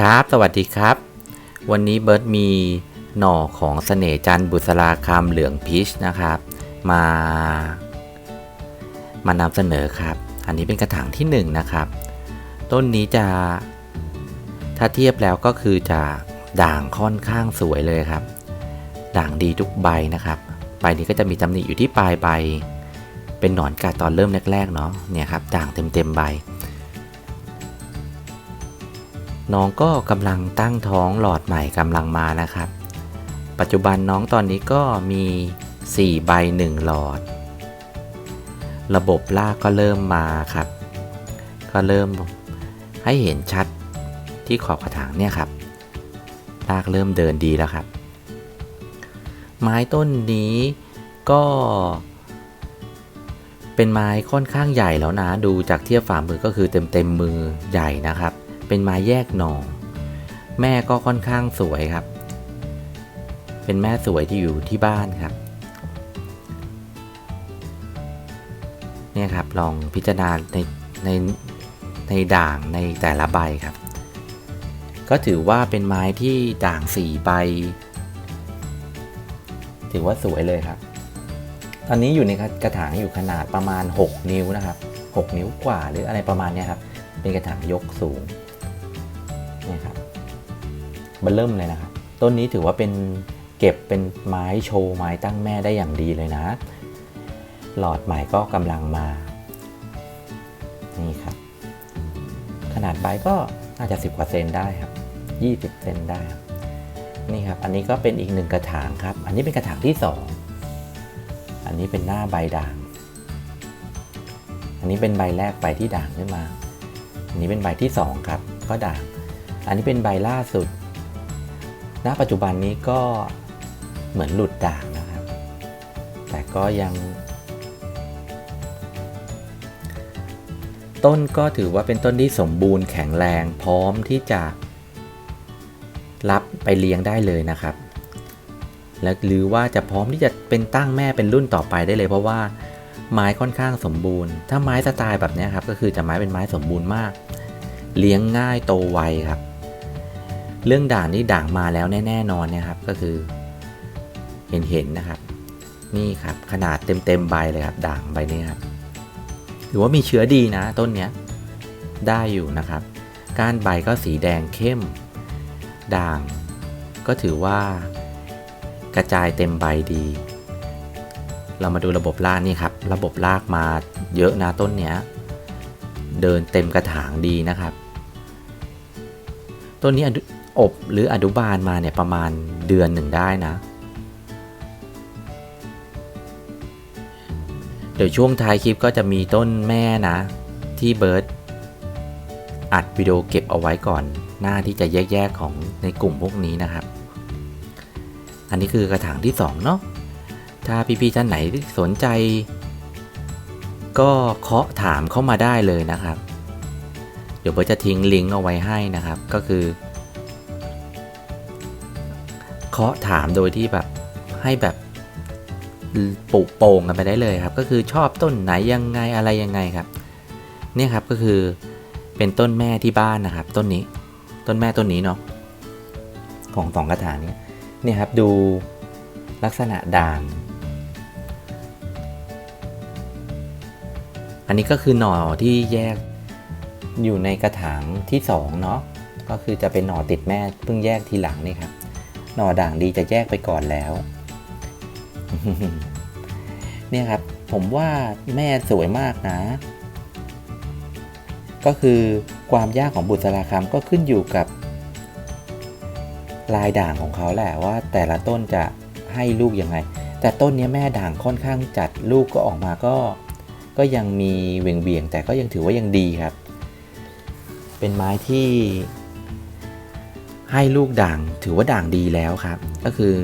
ครับ สวัสดีครับ วันนี้เบิร์ตมีหน่อของเสน่จันบุษราคำเหลืองพีชนะครับ มามานำเสนอครับ อันนี้เป็นกระถางที่1นงนะครับ ต้นนี้จะถ้าเทียบแล้วก็คือจะด่างค่อนข้างสวยเลยครับ ด่างดีทุกใบนะครับ ใบนี้ก็จะมีตำหนิอยู่ที่ปลายใบ เป็นหนอนกัดตอนเริ่มแรกๆเนาะเนี่ยครับด่างเต็มๆใบ น้องก็กำลังตั้งท้องหลอดใหม่กำลังมานะครับ ปัจจุบันน้องตอนนี้ก็มี 4 ใบ 1 หลอด ระบบลากก็เริ่มมาครับ ก็เริ่มให้เห็นชัดที่ขอบกระถางเนี่ยครับ ลากเริ่มเดินดีแล้วครับ ไม้ต้นนี้ก็เป็นไม้ค่อนข้างใหญ่แล้วนะ ดูจากเทียบฝ่ามือก็คือเต็มเต็มมือใหญ่นะครับ เป็นไม้แยกหน่อ แม่ก็ค่อนข้างสวยครับ เป็นแม่สวยที่อยู่ที่บ้านครับ เนี่ยครับลองพิจารณาในในในด่างในแต่ละใบครับ ก็ถือว่าเป็นไม้ที่ด่างสี่ใบ ถือว่าสวยเลยครับ ตอนนี้อยู่ในกระถางอยู่ขนาดประมาณ 6 นิ้วนะครับ 6 นิ้วกว่าหรืออะไรประมาณนี้ครับ เป็นกระถางยกสูง นี่ครับมันเริ่มเลยนะครับ ต้นนี้ถือว่าเป็นเก็บเป็นไม้โชว์ไม้ตั้งแม่ได้อย่างดีเลยนะ หลอดใหม่ก็กำลังมา นี่ครับ ขนาดใบก็น่าจะ 10 กว่าเซนได้ครับ 20 เซนได้ครับนี่ครับ อันนี้ก็เป็นอีกหนึ่งกระถางครับ อันนี้เป็นกระถางที่ 2 อันนี้เป็นหน้าใบด่าง อันนี้เป็นใบแรกใบที่ด่างขึ้นมา อันนี้เป็นใบที่ 2 ครับ ก็ด่าง อันนี้เป็นใบล่าสุด ณ ปัจจุบันนี้ก็เหมือนหลุดด่างนะครับ แต่ก็ยัง ต้นก็ถือว่าเป็นต้นที่สมบูรณ์แข็งแรงพร้อมที่จะ รับไปเลี้ยงได้เลยนะครับ และหรือว่าจะพร้อมที่จะเป็นตั้งแม่เป็นรุ่นต่อไปได้เลย เพราะว่าไม้ค่อนข้างสมบูรณ์ ถ้าไม้สไตล์แบบนี้ครับก็คือจะไม้เป็นไม้สมบูรณ์มาก เลี้ยงง่ายโตไวครับ เรื่องด่างนี่ด่างมาแล้วแน่ๆนอนนี่ยครับก็คือเห็นเห็นนะครับ นี่ครับขนาดเต็มเต็มใบเลยครับ ด่างใบนี้ครับถือว่ามีเชื้อดีนะ ต้นเนี้ยได้อยู่นะครับ ก้านใบก็สีแดงเข้ม ด่าง ก็ถือว่ากระจายเต็มใบดี เรามาดูระบบรากนี่ครับ ระบบรากมาเยอะนะต้นเนี้ยเดินเต็มกระถางดีนะครับ ต้นนี้ อบหรืออนุบาลมาเนี่ยประมาณเดือนหนึ่งได้นะเดี๋ยวช่วงท้ายคลิปก็จะมีต้นแม่นะ ที่เบิร์ตอัดวิดีโอเก็บเอาไว้ก่อน หน้าที่จะแยกๆของในกลุ่มพวกนี้นะครับ อันนี้คือกระถางที่ 2 เนาะถ้าพี่ๆท่านไหนสนใจ ก็เคาะถามเข้ามาได้เลยนะครับ เดี๋ยวเบิร์ตจะทิ้งลิงก์เอาไว้ให้นะครับ ก็คือ เคาะถามโดยที่แบบให้แบบปุโป่งกันไปได้เลยครับ ก็คือชอบต้นไหนยังไงอะไรยังไงครับ เนี่ยครับก็คือเป็นต้นแม่ที่บ้านนะครับ ต้นนี้ต้นแม่ต้นนี้เนาะของสองกระถางเนี่ยเนี่ยครับดูลักษณะด่าง อันนี้ก็คือหน่อที่แยกอยู่ในกระถางที่สองเนาะก็คือจะเป็นหน่อติดแม่เพิ่งแยกทีหลังนี่ครับ หน่อด่างดีจะแยกไปก่อนแล้ว เนี่ยครับ ผมว่าแม่สวยมากนะ ก็คือความยากของบุษราคำก็ขึ้นอยู่กับ ลายด่างของเขาแหละว่าแต่ละต้นจะให้ลูกยังไง แต่ต้นนี้แม่ด่างค่อนข้างจัดลูกก็ออกมาก็ ก็ยังมีเวียงเวียงแต่ก็ยังถือว่ายังดีครับ เป็นไม้ที่ ให้ลูกด่างถือว่าด่างดีแล้วครับ ก็คือ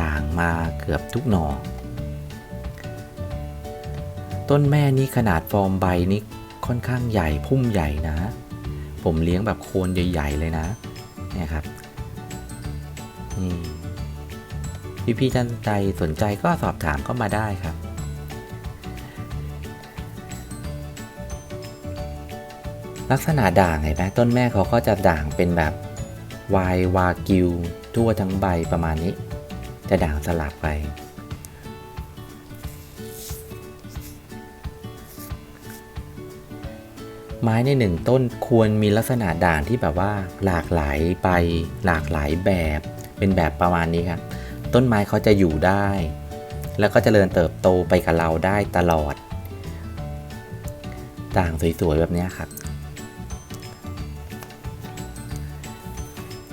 ด่างมาเกือบทุกหน่อ ต้นแม่นี้ขนาดฟอร์มใบนี้ค่อนข้างใหญ่พุ่มใหญ่นะ ผมเลี้ยงแบบโคนใหญ่ ๆ เลยนะเนี่ยครับนี่พี่ๆท่านใดสนใจก็สอบถามเข้ามาได้ครับ ลักษณะด่างเห็นไหมต้นแม่เขาก็จะด่างเป็นแบบ วายวากิว ทั่วทั้งใบประมาณนี้ จะด่างสลับไป ไม้ในหนึ่งต้นควรมีลักษณะด่างที่แบบว่าหลากหลายใบหลากหลายแบบ เป็นแบบประมาณนี้ครับ ต้นไม้เขาจะอยู่ได้ แล้วก็เจริญเติบโตไปกับเราได้ตลอดด่างสวยๆแบบนี้ครับ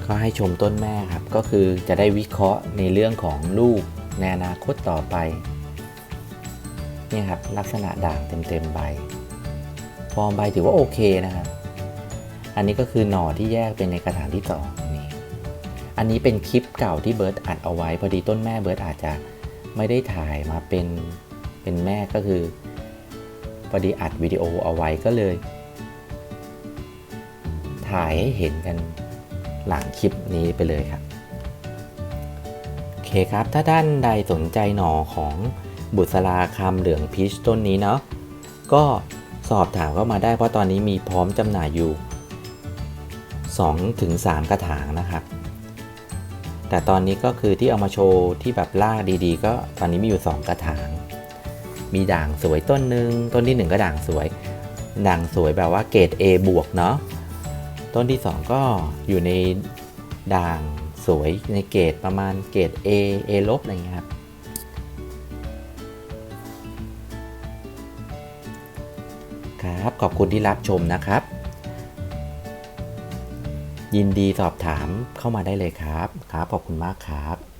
ก็ให้ชมต้นแม่ครับ ก็คือจะได้วิเคราะห์ในเรื่องของลูกในอนาคตต่อไปนี่ครับลักษณะด่างเต็มๆใบ ฟอร์มใบถือว่าโอเคนะครับ อันนี้ก็คือหน่อที่แยกเป็นในกระถางที่สองนี่ อันนี้เป็นคลิปเก่าที่เบิร์ตอัดเอาไว้ พอดีต้นแม่เบิร์ตอาจจะไม่ได้ถ่ายมาเป็นเป็นแม่ก็คือพอดีอัดวิดีโอเอาไว้ก็เลย ถ่ายให้เห็นกัน หลังคลิปนี้ไปเลยครับโอเคครับถ้าด้านใดสนใจหน่อของบุษราคำเหลืองพีชต้นนี้เนาะก็สอบถามเข้ามาได้เพราะตอนนี้มีพร้อมจำหน่ายอยู่ 2-3ถึง3กระถางนะครับแต่ตอนนี้ก็คือที่เอามาโชว์ที่แบบล่ากดีๆ ก็ตอนนี้มีอยู่ 2 กระถาง มีด่างสวยต้นหนึ่งต้นที่ 1 ก็ด่างสวย ด่างสวยแบบว่าเกรด A บวกเนาะ ต้นที่ 2 ก็อยู่ในด่างสวยในเกรดประมาณเกรด A A ลบอะไรเงี้ยครับครับ ขอบคุณที่รับชมนะครับ ยินดีสอบถามเข้ามาได้เลยครับ ครับ ขอบคุณมากครับ